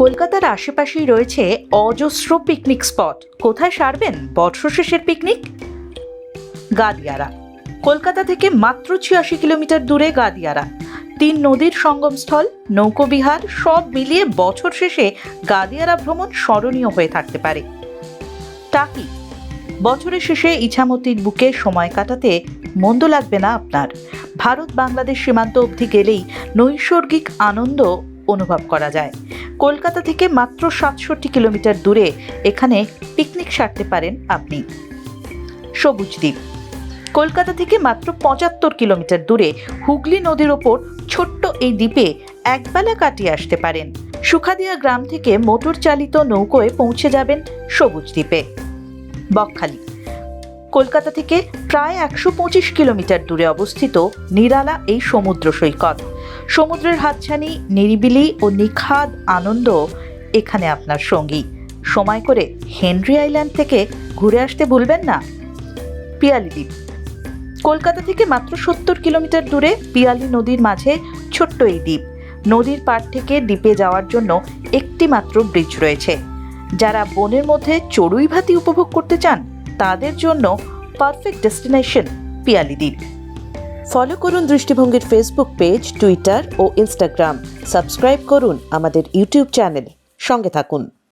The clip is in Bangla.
কলকাতার আশেপাশেই রয়েছে অজস্র পিকনিক স্পট কোথায় সারবেন বর্ষ শেষের পিকনিক গাদিয়ারা। কলকাতা থেকে মাত্র ছিয়াশি কিলোমিটার দূরে গাদিয়ারা। তিন নদীর সঙ্গমস্থল নৌকোবিহার সব মিলিয়ে বছর শেষে গাদিয়ারা ভ্রমণ স্মরণীয় হয়ে থাকতে পারে। টাকি। বছরের শেষে ইছামতির বুকে সময় কাটাতে মন্দ লাগবে না আপনার। ভারত বাংলাদেশ সীমান্ত অবধি গেলেই নৈসর্গিক আনন্দ অনুভব করা যায়। কলকাতা থেকে মাত্র সাতষট্টি কিলোমিটার দূরে এখানে পিকনিক সারতে পারেন আপনি। সবুজ দ্বীপ। কলকাতা থেকে মাত্র পঁচাত্তর কিলোমিটার দূরে হুগলি নদীর ওপর ছোট্ট এই দ্বীপে একবেলা কাটিয়ে আসতে পারেন। সুখাদিয়া গ্রাম থেকে মোটর চালিত নৌকোয় পৌঁছে যাবেন সবুজ দ্বীপে। বকখালি। কলকাতা থেকে প্রায় একশো পঁচিশ কিলোমিটার দূরে অবস্থিত নিরালা এই সমুদ্র সৈকত। সমুদ্রের হাতছানি, নিরিবিলি ও নিখাদ আনন্দ এখানে আপনার সঙ্গী। সময় করে হেনরি আইল্যান্ড থেকে ঘুরে আসতে ভুলবেন না। পিয়ালি দ্বীপ। কলকাতা থেকে মাত্র সত্তর কিলোমিটার দূরে পিয়ালি নদীর মাঝে ছোট্ট এই দ্বীপ। নদীর পাড় থেকে দ্বীপে যাওয়ার জন্য একটি মাত্র ব্রিজ রয়েছে। যারা বনের মধ্যে চড়ুই ভাতি উপভোগ করতে চান তাদের জন্য পারফেক্ট ডেস্টিনেশন পিয়ালি দ্বীপ। ফলো করুন দৃষ্টিভঙ্গির ফেসবুক পেজ টুইটার ও ইনস্টাগ্রাম সাবস্ক্রাইব করুন আমাদের ইউটিউব চ্যানেল সঙ্গে থাকুন।